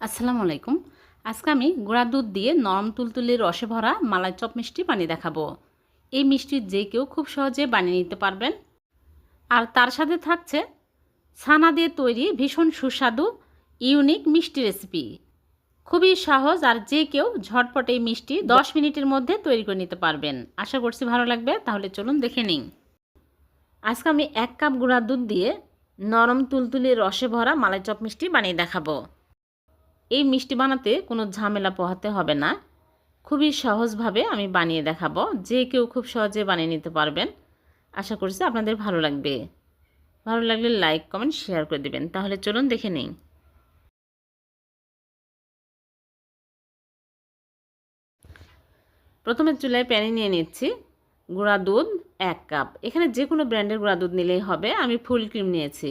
আসসালামু আলাইকুম। আজকে আমি গুঁড়া দুধ দিয়ে নরম তুলতুলে রসে ভরা মালাই চপ মিষ্টি বানিয়ে দেখাবো। এই মিষ্টি যে কেউ খুব সহজে বানিয়ে নিতে পারবেন। আর তার সাথে থাকছে ছানা দিয়ে তৈরি ভীষণ সুস্বাদু, ইউনিক মিষ্টি রেসিপি। খুবই সহজ আর যে কেউ ঝটপট এই মিষ্টি দশ মিনিটের মধ্যে তৈরি করে নিতে পারবেন। আশা করছি ভালো লাগবে, তাহলে চলুন দেখে নিন আজকে আমি এক কাপ গুঁড়া দুধ দিয়ে নরম তুলতুলে রসে ভরা মালাই চপ মিষ্টি বানিয়ে দেখাবো। এই মিষ্টি বানাতে কোনো ঝামেলা পোহাতে হবে না। খুবই সহজভাবে আমি বানিয়ে দেখাবো। যে কেউ খুব সহজে বানিয়ে নিতে পারবেন। আশা করছি আপনাদের ভালো লাগবে। ভালো লাগলে লাইক, কমেন্ট, শেয়ার করে দেবেন। তাহলে চলুন দেখে নিই। প্রথমে চুলায় প্যানে নিয়ে নিচ্ছি গুঁড়া দুধ এক কাপ। এখানে যে কোনো ব্র্যান্ডের গুঁড়া দুধ নিলেই হবে। আমি ফুল ক্রিম নিয়েছি।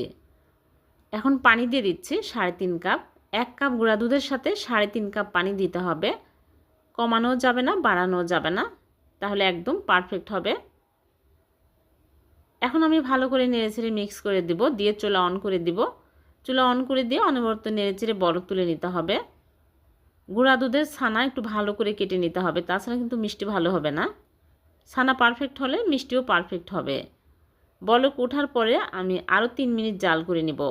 এখন পানি দিয়ে দিচ্ছি সাড়ে তিন কাপ। এক কাপ গুঁড়া দুধের সাথে সাড়ে তিন কাপ পানি দিতে হবে। কমানো যাবে না বাড়ানো যাবে না। তাহলে একদম পারফেক্ট হবে। এখন আমি ভালো করে নেড়েচেড়ে মিক্স করে দিব, দিয়ে চুলা অন করে দিব। চুলা অন করে দিয়ে অনবরত নেড়েচেড়ে বরফ তুলে নিতে হবে। গুঁড়া দুধের ছানা একটু ভালো করে কেটে নিতে হবে, তাছাড়া কিন্তু মিষ্টি ভালো হবে না। ছানা পারফেক্ট হলে মিষ্টিও পারফেক্ট হবে। বলক ওঠার পরে আমি আরও তিন মিনিট জাল করে নিব।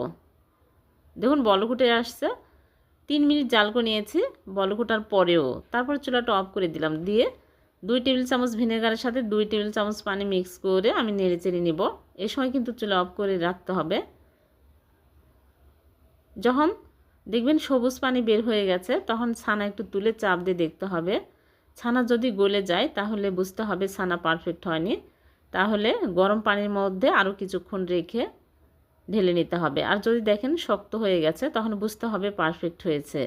দেখুন বলক উঠে আসছে। তিন মিনিট জাল করে নিয়েছি বলকুটার পরেও। তারপর চুলাটা অফ করে দিলাম, দিয়ে দুই টেবিল চামচ ভিনেগারের সাথে দুই টেবিল চামচ পানি মিক্স করে আমি নেড়ে চেড়ে নিব। এ সময় কিন্তু চুলা অফ করে রাখতে হবে। যখন দেখবেন সবুজ পানি বের হয়ে গেছে, তখন ছানা একটু তুলে চাপ দিয়ে দেখতে হবে। ছানা যদি গলে যায়, তাহলে বুঝতে হবে ছানা পারফেক্ট হয়নি। তাহলে গরম পানির মধ্যে আরও কিছুক্ষণ রেখে ঢেলে নিতে হবে। আর যদি দেখেন শক্ত হয়ে গেছে, তখন বুঝতে হবে পারফেক্ট হয়েছে।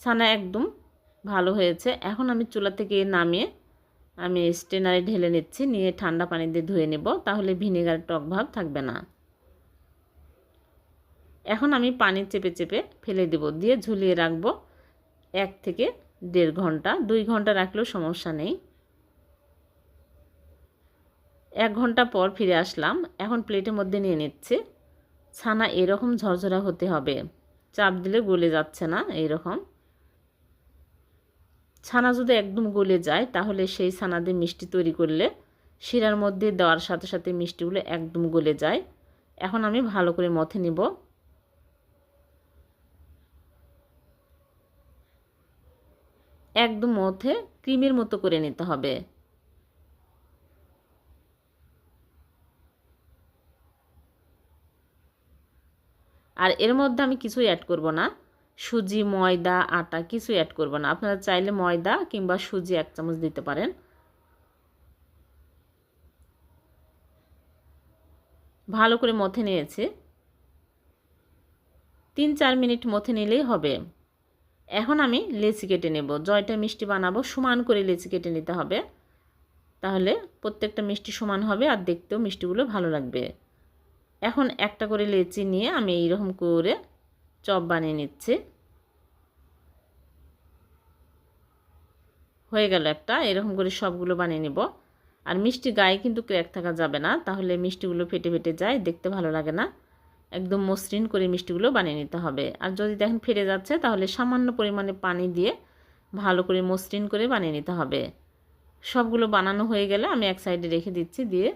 ছানা একদম ভালো হয়েছে। এখন আমি চুলা থেকে নামিয়ে আমি স্টেনারে ঢেলে নিচ্ছি, নিয়ে ঠান্ডা পানি দিয়ে ধুয়ে নেব, তাহলে ভিনেগার টক ভাব থাকবে না। এখন আমি পানি চেপে চেপে ফেলে দেব, দিয়ে ঝুলিয়ে রাখব এক থেকে দেড় ঘণ্টা। দুই ঘণ্টা রাখলেও সমস্যা নেই। এক ঘণ্টা পর ফিরে আসলাম। এখন প্লেটের মধ্যে নিয়ে নিচ্ছে। ছানা এরকম ঝরঝরা হতে হবে। চাপ দিলে গলে যাচ্ছে না এইরকম। ছানা যদি একদম গলে যায়, তাহলে সেই ছানা দিয়ে মিষ্টি তৈরি করলে শিরার মধ্যে দেওয়ার সাথে সাথে মিষ্টিগুলো একদম গলে যায়। এখন আমি ভালো করে মথে নিব। একদম মথে ক্রিমের মতো করে নিতে হবে। আর এর মধ্যে আমি কিছুই অ্যাড করব না। সুজি, ময়দা, আটা কিছুই অ্যাড করব না। আপনারা চাইলে ময়দা কিংবা সুজি এক চামচ দিতে পারেন। ভালো করে মথে নিয়েছে। তিন চার মিনিট মথে নিলেই হবে। এখন আমি লেচি কেটে নেব। জয়টা মিষ্টি বানাবো, সমান করে লেচি কেটে নিতে হবে। তাহলে প্রত্যেকটা মিষ্টি সমান হবে আর দেখতেও মিষ্টিগুলো ভালো লাগবে। এখন একটা করে লেচি নিয়ে আমি এইরকম করে চপ বানিয়ে নিচ্ছি। হয়ে গেল একটা, এরকম করে সবগুলো বানিয়ে নেব। আর মিষ্টি গায়ে কিন্তু ক্র্যাক থাকা যাবে না, তাহলে মিষ্টিগুলো ফেটে ফেটে যায়, দেখতে ভালো লাগে না। একদম মসৃণ করে মিষ্টিগুলো বানিয়ে নিতে হবে। আর যদি দেখেন ফেটে যাচ্ছে, তাহলে সামান্য পরিমাণে পানি দিয়ে ভালো করে মসৃণ করে বানিয়ে নিতে হবে। সবগুলো বানানো হয়ে গেলে আমি এক সাইডে রেখে দিচ্ছি, দিয়ে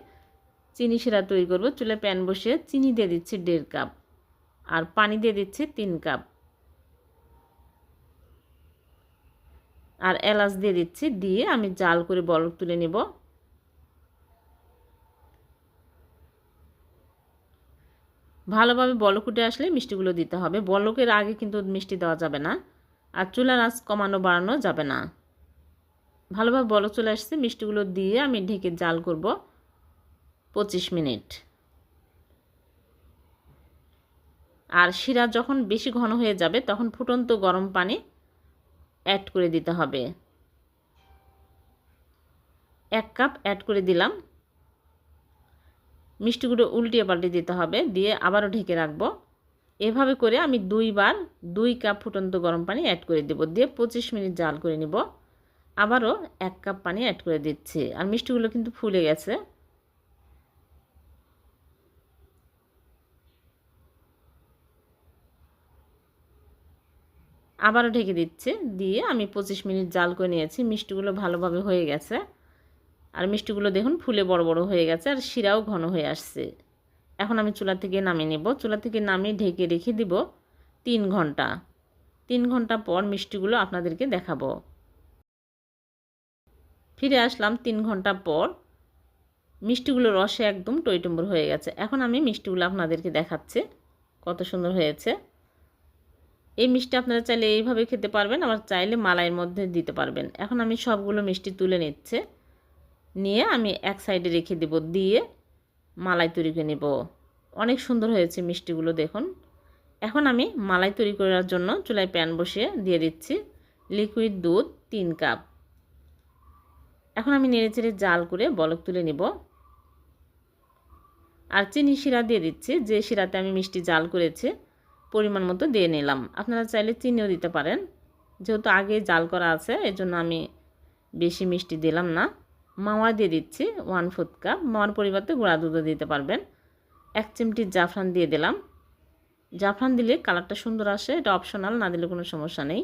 চিনি সেরা তৈরি করব। চুলে প্যান বসিয়ে চিনি দিয়ে দিচ্ছি দেড় কাপ আর পানি দিয়ে দিচ্ছি তিন কাপ। আর এলাচ দিয়ে দিচ্ছি, দিয়ে আমি জাল করে বলক তুলে নেব। ভালোভাবে বলক উঠে আসলে মিষ্টিগুলো দিতে হবে। বলকের আগে কিন্তু মিষ্টি দেওয়া যাবে না আর চুলার আঁচ কমানো বাড়ানো যাবে না। ভালোভাবে বলক চলে আসছে, মিষ্টিগুলো দিয়ে আমি ঢেকে জাল করব। পঁচিশ মিনিট। আর শিরা যখন বেশি ঘন হয়ে যাবে, তখন ফুটন্ত গরম পানি অ্যাড করে দিতে হবে। এক কাপ অ্যাড করে দিলাম। মিষ্টিগুলো উল্টিয়ে পাল্টে দিতে হবে, দিয়ে আবারও ঢেকে রাখব। এভাবে করে আমি দুইবার দুই কাপ ফুটন্ত গরম পানি অ্যাড করে দেব, দিয়ে পঁচিশ মিনিট জাল করে নিব। আবারও এক কাপ পানি অ্যাড করে দিচ্ছি। আর মিষ্টিগুলো কিন্তু ফুলে গেছে। আবারও ঢেকে দিচ্ছে। দিয়ে আমি পঁচিশ মিনিট জাল করে নিয়েছি। মিষ্টিগুলো ভালোভাবে হয়ে গেছে। আর মিষ্টিগুলো দেখুন ফুলে বড় বড় হয়ে গেছে আর শিরাও ঘন হয়ে আসছে। এখন আমি চুলা থেকে নামিয়ে নেব। চুলা থেকে নামিয়ে ঢেকে রেখে দিব তিন ঘণ্টা। তিন ঘণ্টা পর মিষ্টিগুলো আপনাদেরকে দেখাবো। ফিরে আসলাম তিন ঘণ্টা পর। মিষ্টিগুলো রসে একদম টইটুম্বর হয়ে গেছে। এখন আমি মিষ্টিগুলো আপনাদেরকে দেখাচ্ছি। কত সুন্দর হয়েছে। এই মিষ্টি আপনারা চাইলে এইভাবে খেতে পারবেন, আবার চাইলে মালাইয়ের মধ্যে দিতে পারবেন। এখন আমি সবগুলো মিষ্টি তুলে নিচ্ছে। নিয়ে আমি এক সাইডে রেখে দেব, দিয়ে মালাই তৈরি করে নেব। অনেক সুন্দর হয়েছে মিষ্টিগুলো, দেখুন। এখন আমি মালাই তৈরি করার জন্য চুলায় প্যান বসিয়ে দিয়ে দিচ্ছি লিকুইড দুধ তিন কাপ। এখন আমি নেড়ে চেড়ে জাল করে বলক তুলে নেব। আর চিনি শিরা দিয়ে দিচ্ছি, যে শিরাতে আমি মিষ্টি জাল করেছি পরিমাণ মতো দিয়ে নিলাম। আপনারা চাইলে চিনিও দিতে পারেন। যেহেতু আগে জাল করা আছে, এজন্য আমি বেশি মিষ্টি দিলাম না। মাওয়া দিয়ে দিচ্ছি ওয়ান ফোর্থ কাপ মাওয়ার পরিবর্তে গুঁড়া দুধও দিতে পারবেন। এক চিমটি জাফরান দিয়ে দিলাম। জাফরান দিলে কালারটা সুন্দর আসে, এটা অপশনাল না দিলে কোনো সমস্যা নেই।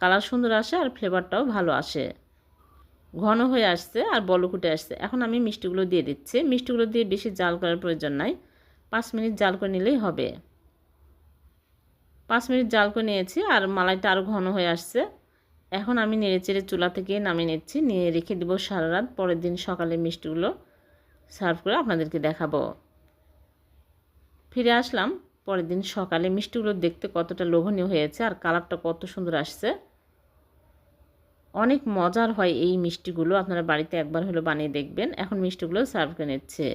কালার সুন্দর আসে আর ফ্লেভারটাও ভালো আসে। ঘন হয়ে আসছে আর বলকুটে আসছে। এখন আমি মিষ্টিগুলো দিয়ে দিচ্ছি। মিষ্টিগুলো দিয়ে বেশি জাল করার প্রয়োজন নাই। পাঁচ মিনিট জাল করে নিলেই হবে। পাঁচ মিনিট জাল করে নিয়েছি আর মালাইটা আরও ঘন হয়ে আসছে। এখন আমি নেড়ে চেড়ে চুলা থেকে নামিয়ে নিচ্ছি। নিয়ে রেখে দেবো সারা রাত। পরের দিন সকালে মিষ্টিগুলো সার্ভ করে আপনাদেরকে দেখাবো। ফিরে আসলাম। পরের দিন সকালে মিষ্টিগুলো দেখতে কতটা লোভনীয় হয়েছে আর কালারটা কত সুন্দর আসছে। অনেক মজার হয় এই মিষ্টিগুলো। আপনারা বাড়িতে একবার হলো বানিয়ে দেখবেন। এখন মিষ্টিগুলো সার্ভ করে নিচ্ছে।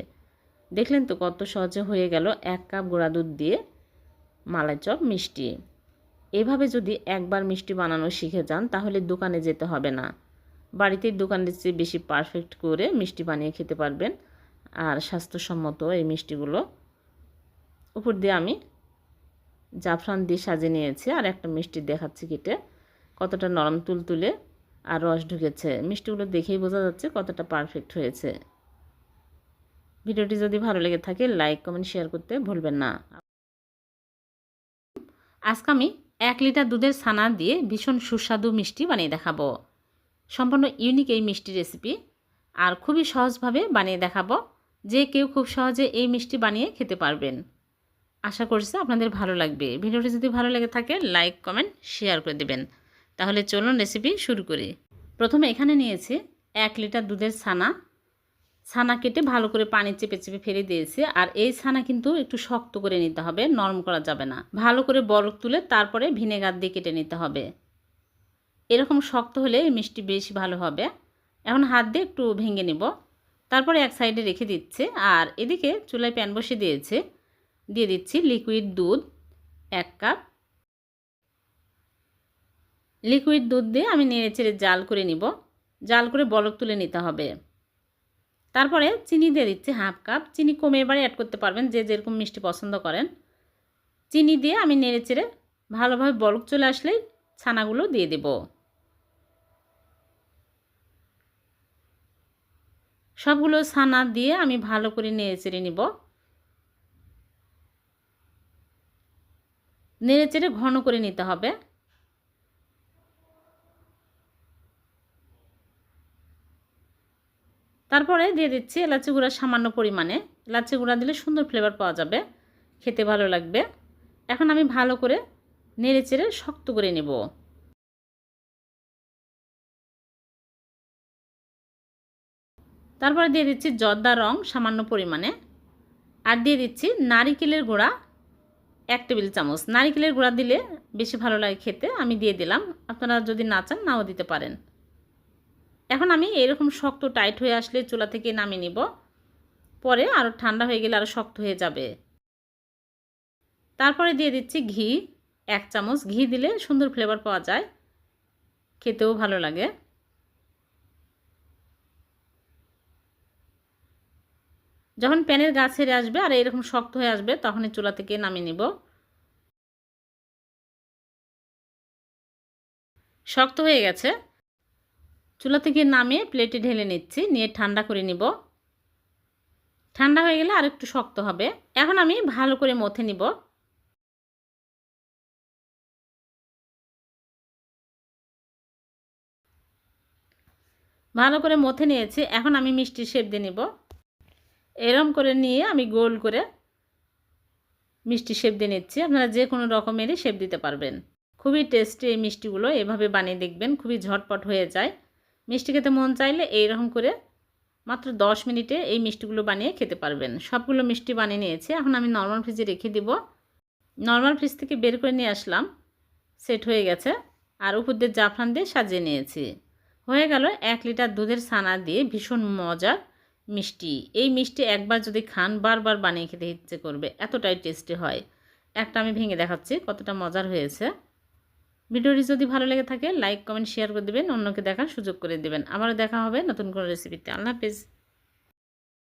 দেখলেন তো কত সহজে হয়ে গেল। এক কাপ গোড়া দুধ দিয়ে মালাই চপ মিষ্টি। এভাবে যদি একবার মিষ্টি বানানো শিখে যান, তাহলে দোকানে যেতে হবে না। বাড়িতেই দোকানের চেয়ে বেশি পারফেক্ট করে মিষ্টি বানিয়ে খেতে পারবেন। আর স্বাস্থ্যসম্মত এই মিষ্টিগুলো। উপর দিয়ে আমি জাফরান দিয়ে সাজিয়ে নিয়েছি, আর একটা মিষ্টি দেখাচ্ছি কেটে। কতটা নরম তুলতুলে আর রস ঢুকেছে। মিষ্টিগুলো দেখেই বোঝা যাচ্ছে কতটা পারফেক্ট হয়েছে। ভিডিওটি যদি ভালো লেগে থাকে লাইক কমেন্ট শেয়ার করতে ভুলবেন না। আজকে আমি এক লিটার দুধের ছানা দিয়ে ভীষণ সুস্বাদু মিষ্টি বানিয়ে দেখাবো। সম্পূর্ণ ইউনিক এই মিষ্টি রেসিপি আর খুবই সহজভাবে বানিয়ে দেখাবো। যে কেউ খুব সহজে এই মিষ্টি বানিয়ে খেতে পারবেন। আশা করছি আপনাদের ভালো লাগবে। ভিডিওটি যদি ভালো লেগে থাকে লাইক কমেন্ট শেয়ার করে দেবেন। তাহলে চলুন রেসিপি শুরু করি। প্রথমে এখানে নিয়েছি এক লিটার দুধের ছানা। ছানা কেটে ভালো করে পানি চেপে চেপে ফেলে দিয়েছি। আর এই ছানা কিন্তু একটু শক্ত করে নিতে হবে, নরম করা যাবে না। ভালো করে বরফ তুলে তারপরে ভিনেগার দিয়ে কেটে নিতে হবে। এরকম শক্ত হলে মিষ্টি বেশি ভালো হবে। এখন হাত দিয়ে একটু ভেঙে নেব। তারপরে এক সাইডে রেখে দিচ্ছে। আর এদিকে চুলায় প্যান বসে দিয়েছে। দিয়ে দিচ্ছি লিকুইড দুধ, এক কাপ। লিকুইড দুধ দিয়ে আমি নেড়ে চেড়ে জাল করে নিব। জাল করে বরফ তুলে নিতে হবে। তারপরে চিনি দিয়ে দিচ্ছি হাফ কাপ। চিনি কমে এবারে অ্যাড করতে পারবেন যে যেরকম মিষ্টি পছন্দ করেন। চিনি দিয়ে আমি নেড়ে চেড়ে ভালোভাবে বরফ চলে আসলেই ছানাগুলো দিয়ে দেব। সবগুলো ছানা দিয়ে আমি ভালো করে নেড়ে চেড়ে নিব। নেড়ে চেড়ে ঘন করে নিতে হবে। তারপরে দিয়ে দিচ্ছি এলাচি গুঁড়া সামান্য পরিমাণে। এলাচি গুঁড়া দিলে সুন্দর ফ্লেভার পাওয়া যাবে। খেতে ভালো লাগবে। এখন আমি ভালো করে নেড়ে চেড়ে শক্ত করে নেব। তারপরে দিয়ে দিচ্ছি জর্দা রং সামান্য পরিমাণে। আর দিয়ে দিচ্ছি নারিকেলের গুঁড়া এক টেবিল চামচ। নারিকেলের গুঁড়া দিলে বেশি ভালো লাগে খেতে, আমি দিয়ে দিলাম। আপনারা যদি না চান, নাও দিতে পারেন। এখন আমি এরকম শক্ত টাইট হয়ে আসলে চুলা থেকে নামিয়ে নিব। পরে আরও ঠান্ডা হয়ে গেলে আরও শক্ত হয়ে যাবে। তারপরে দিয়ে দিচ্ছি ঘি। এক চামচ ঘি দিলে সুন্দর ফ্লেভার পাওয়া যায়। খেতেও ভালো লাগে। যখন প্যানের গা ছেড়ে আসবে আর এরকম শক্ত হয়ে আসবে, তখনই চুলা থেকে নামিয়ে নিব। শক্ত হয়ে গেছে। চুলা থেকে নামিয়ে প্লেটে ঢেলে নিচ্ছি, নিয়ে ঠান্ডা করে নিব। ঠান্ডা হয়ে গেলে আর একটু শক্ত হবে। এখন আমি ভালো করে মথে নিব। ভালো করে মথে নিয়েছি। এখন আমি মিষ্টি শেপ দিয়ে নিব। এরম করে নিয়ে আমি গোল করে মিষ্টি শেপ দিয়ে নিচ্ছি। আপনারা যে কোনো রকমেরই শেপ দিতে পারবেন। খুবই টেস্টি এই মিষ্টিগুলো। এভাবে বানিয়ে দেখবেন, খুবই ঝটপট হয়ে যায়। মিষ্টি খেতে মন চাইলে এইরকম করে মাত্র 10 মিনিটে এই মিষ্টিগুলো বানিয়ে খেতে পারবেন। সবগুলো মিষ্টি বানিয়ে নিয়েছি। এখন আমি নর্মাল ফ্রিজে রেখে দিব। নর্মাল ফ্রিজ থেকে বের করে নিয়ে আসলাম। সেট হয়ে গেছে। আর উপর দিয়ে জাফরান দিয়ে সাজিয়ে নিয়েছি। হয়ে গেল এক লিটার দুধের ছানা দিয়ে ভীষণ মজার মিষ্টি। এই মিষ্টি একবার যদি খান, বারবার বানিয়ে খেতে ইচ্ছে করবে। এতটাই টেস্টি হয়। একটা আমি ভেঙে দেখাচ্ছি কতটা মজার হয়েছে। ভিডিওটি যদি ভালো লেগে থাকে লাইক কমেন্ট শেয়ার করে দেবেন, অন্যকে দেখার সুযোগ করে দেবেন। আবারও দেখা হবে নতুন কোনো রেসিপিতে আল্লাহ হাফেজ।